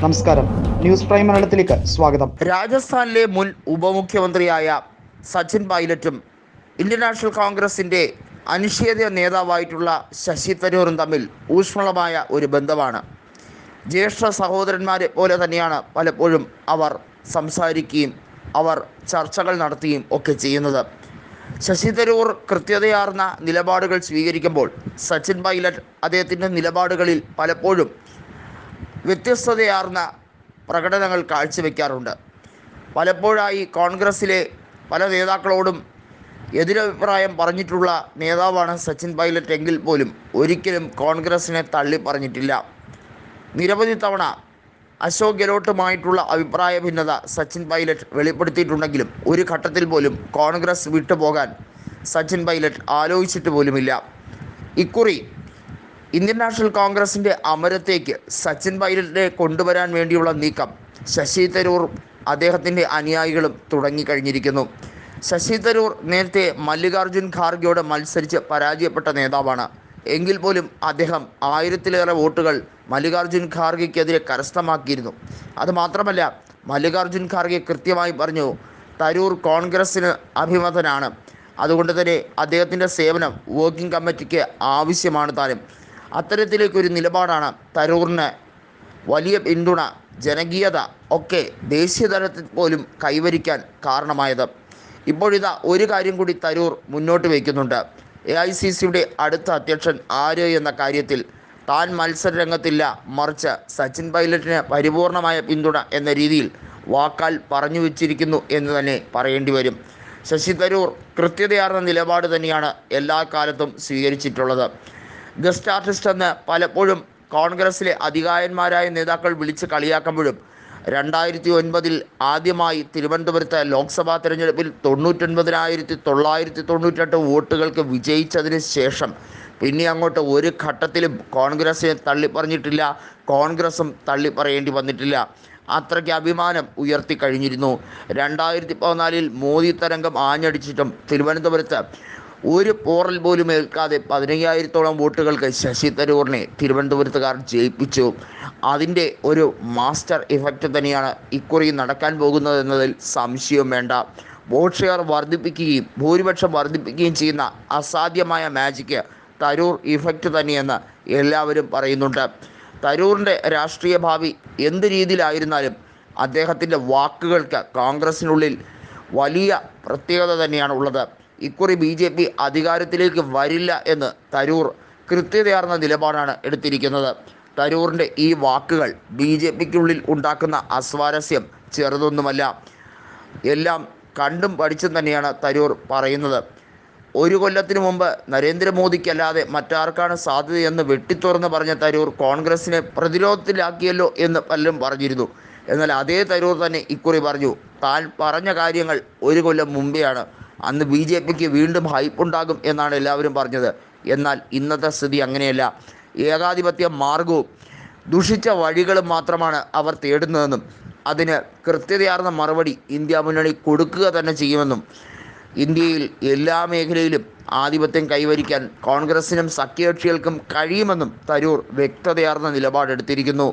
നമസ്കാരം. News prime മലയാളത്തിലേക്ക് സ്വാഗതം. രാജസ്ഥാനിലെ മുൻ ഉപമുഖ്യമന്ത്രിയായ സച്ചിൻ പൈലറ്റും ഇന്ത്യൻ നാഷണൽ കോൺഗ്രസിന്റെ അനിഷേധ്യ നേതാവായിട്ടുള്ള ശശി തരൂറും തമ്മിൽ ഊഷ്മളമായ ഒരു ബന്ധമാണ്. ജ്യേഷ്ഠ സഹോദരന്മാരെ പോലെ തന്നെയാണ് പലപ്പോഴും അവർ സംസാരിക്കുകയും അവർ ചർച്ചകൾ നടത്തുകയും ഒക്കെ ചെയ്യുന്നത്. ശശി തരൂർ കൃത്യതയാർന്ന നിലപാടുകൾ സ്വീകരിക്കുമ്പോൾ സച്ചിൻ പൈലറ്റ് അദ്ദേഹത്തിന്റെ നിലപാടുകളിൽ പലപ്പോഴും വ്യത്യസ്തതയാർന്ന പ്രകടനങ്ങൾ കാഴ്ചവെക്കാറുണ്ട്. പലപ്പോഴായി കോൺഗ്രസ്സിലെ പല നേതാക്കളോടും എതിരഭിപ്രായം പറഞ്ഞിട്ടുള്ള നേതാവാണ് സച്ചിൻ പൈലറ്റ് എങ്കിൽ പോലും ഒരിക്കലും കോൺഗ്രസിനെ തള്ളി പറഞ്ഞിട്ടില്ല നിരവധി തവണ അശോക് ഗെലോട്ടുമായിട്ടുള്ള അഭിപ്രായ ഭിന്നത സച്ചിൻ പൈലറ്റ് വെളിപ്പെടുത്തിയിട്ടുണ്ടെങ്കിലും ഒരു ഘട്ടത്തിൽ പോലും കോൺഗ്രസ് വിട്ടുപോകാൻ സച്ചിൻ പൈലറ്റ് ആലോചിച്ചിട്ട് പോലുമില്ല. ഇക്കുറി ഇന്ത്യൻ നാഷണൽ കോൺഗ്രസിന്റെ അമരത്തേക്ക് സച്ചിൻ പൈലറ്റിനെ കൊണ്ടുവരാൻ വേണ്ടിയുള്ള നീക്കം. ശശി തരൂർ അദ്ദേഹത്തിന്റെ അനുയായികളും തുടങ്ങിക്കഴിഞ്ഞിരിക്കുന്നു. ശശി തരൂർ നേരത്തെ മല്ലികാർജുൻ ഖാർഗെയോട് മത്സരിച്ച് പരാജയപ്പെട്ട നേതാവാണ്. എങ്കിൽ പോലും അദ്ദേഹം ആയിരത്തിലേറെ വോട്ടുകൾ മല്ലികാർജുൻ ഖാർഗെക്കെതിരെ കരസ്ഥമാക്കിയിരുന്നു. അതുമാത്രമല്ല മല്ലികാർജുൻ ഖാർഗെ കൃത്യമായി പറഞ്ഞു തരൂർ കോൺഗ്രസ്സിന് അഭിമതനാണ്. അതുകൊണ്ട് തന്നെ അദ്ദേഹത്തിന്റെ സേവനം വർക്കിംഗ് കമ്മിറ്റിക്ക് ആവശ്യമാണ് താനും. അത്തരത്തിലേക്കൊരു നിലപാടാണ് തരൂറിന്. വലിയ പിന്തുണ ജനകീയത ഒക്കെ ദേശീയ തലത്തിൽ പോലും കൈവരിക്കാൻ കാരണമായത്. ഇപ്പോഴിതാ ഒരു കാര്യം കൂടി തരൂർ മുന്നോട്ട് വയ്ക്കുന്നുണ്ട്. എ ഐ സി സിയുടെ അടുത്ത അധ്യക്ഷൻ ആര് എന്ന കാര്യത്തിൽ താൻ മത്സരരംഗത്തില്ല മറിച്ച് സച്ചിൻ പൈലറ്റിന് പരിപൂർണമായ പിന്തുണ എന്ന രീതിയിൽ വാക്കാൽ പറഞ്ഞു വച്ചിരിക്കുന്നു എന്ന് തന്നെ പറയേണ്ടി വരും. ശശി തരൂർ കൃത്യതയാർന്ന നിലപാട് തന്നെയാണ് എല്ലാ കാലത്തും സ്വീകരിച്ചിട്ടുള്ളത്. ഗസ്റ്റ് ആർട്ടിസ്റ്റ് എന്ന് പലപ്പോഴും കോൺഗ്രസിലെ അധികായന്മാരായ നേതാക്കൾ വിളിച്ച് കളിയാക്കുമ്പോഴും രണ്ടായിരത്തി ഒൻപതിൽ ആദ്യമായി തിരുവനന്തപുരത്ത് ലോക്സഭാ തെരഞ്ഞെടുപ്പിൽ തൊണ്ണൂറ്റൊൻപതിനായിരത്തി തൊള്ളായിരത്തി തൊണ്ണൂറ്റെട്ട് വോട്ടുകൾക്ക് വിജയിച്ചതിന് ശേഷം പിന്നെ അങ്ങോട്ട് ഒരു ഘട്ടത്തിലും കോൺഗ്രസിനെ തള്ളിപ്പറഞ്ഞിട്ടില്ല കോൺഗ്രസും തള്ളിപ്പറയേണ്ടി വന്നിട്ടില്ല. അത്രയ്ക്ക് അഭിമാനം ഉയർത്തി കഴിഞ്ഞിരുന്നു. രണ്ടായിരത്തി പതിനാലിൽ മോദി തരംഗം ആഞ്ഞടിച്ചിട്ടും തിരുവനന്തപുരത്ത് ഒരു പോറൽ പോലും ഏൽക്കാതെ പതിനയ്യായിരത്തോളം വോട്ടുകൾക്ക് ശശി തരൂറിനെ തിരുവനന്തപുരത്തുകാർ ജയിപ്പിച്ചു. അതിന്റെ ഒരു മാസ്റ്റർ ഇഫക്റ്റ് തന്നെയാണ് ഇക്കുറി നടക്കാൻ പോകുന്നത് എന്നതിൽ സംശയം വേണ്ട. വോട്ട് ഷെയർ വർദ്ധിപ്പിക്കുകയും ഭൂരിപക്ഷം വർദ്ധിപ്പിക്കുകയും ചെയ്യുന്ന അസാധ്യമായ മാജിക്ക് തരൂർ ഇഫക്റ്റ് തന്നെയെന്ന് എല്ലാവരും പറയുന്നുണ്ട്. തരൂറിന്റെ രാഷ്ട്രീയ ഭാവി എന്ത് രീതിയിലായിരുന്നാലും അദ്ദേഹത്തിന്റെ വാക്കുകൾക്ക് കോൺഗ്രസിനുള്ളിൽ വലിയ പ്രത്യേകത തന്നെയാണ് ഉള്ളത്. ഇക്കുറി ബി ജെ പി അധികാരത്തിലേക്ക് വരില്ല എന്ന് തരൂർ കൃത്യതയാർന്ന നിലപാടാണ് എടുത്തിരിക്കുന്നത്. തരൂറിന്റെ ഈ വാക്കുകൾ ബി ജെ പിക്കുള്ളിൽ ഉണ്ടാക്കുന്ന അസ്വാരസ്യം ചെറുതൊന്നുമല്ല. എല്ലാം കണ്ടും പഠിച്ചും തന്നെയാണ് തരൂർ പറയുന്നത്. ഒരു കൊല്ലത്തിനു മുമ്പ് നരേന്ദ്രമോദിക്കല്ലാതെ മറ്റാർക്കാണ് സാധ്യതയെന്ന് വെട്ടിത്തുറന്ന് പറഞ്ഞ തരൂർ കോൺഗ്രസിനെ പ്രതിരോധത്തിലാക്കിയല്ലോ എന്ന് പലരും പറഞ്ഞിരുന്നു. എന്നാൽ അതേ തരൂർ തന്നെ ഇക്കുറി പറഞ്ഞു താൻ പറഞ്ഞ കാര്യങ്ങൾ ഒരു കൊല്ലം മുമ്പെയാണ്. അന്ന് ബി ജെ പിക്ക് വീണ്ടും ഹൈപ്പുണ്ടാകും എന്നാണ് എല്ലാവരും പറഞ്ഞത്. എന്നാൽ ഇന്നത്തെ സ്ഥിതി അങ്ങനെയല്ല. ഏകാധിപത്യ മാർഗവും ദുഷിച്ച വഴികളും മാത്രമാണ് അവർ തേടുന്നതെന്നും അതിന് കൃത്യതയാർന്ന മറുപടി ഇന്ത്യ മുന്നണി കൊടുക്കുക തന്നെ ചെയ്യുമെന്നും ഇന്ത്യയിൽ എല്ലാ മേഖലയിലും ആധിപത്യം കൈവരിക്കാൻ കോൺഗ്രസിനും സഖ്യകക്ഷികൾക്കും കഴിയുമെന്നും തരൂർ വ്യക്തതയാർന്ന നിലപാടെടുത്തിരിക്കുന്നു.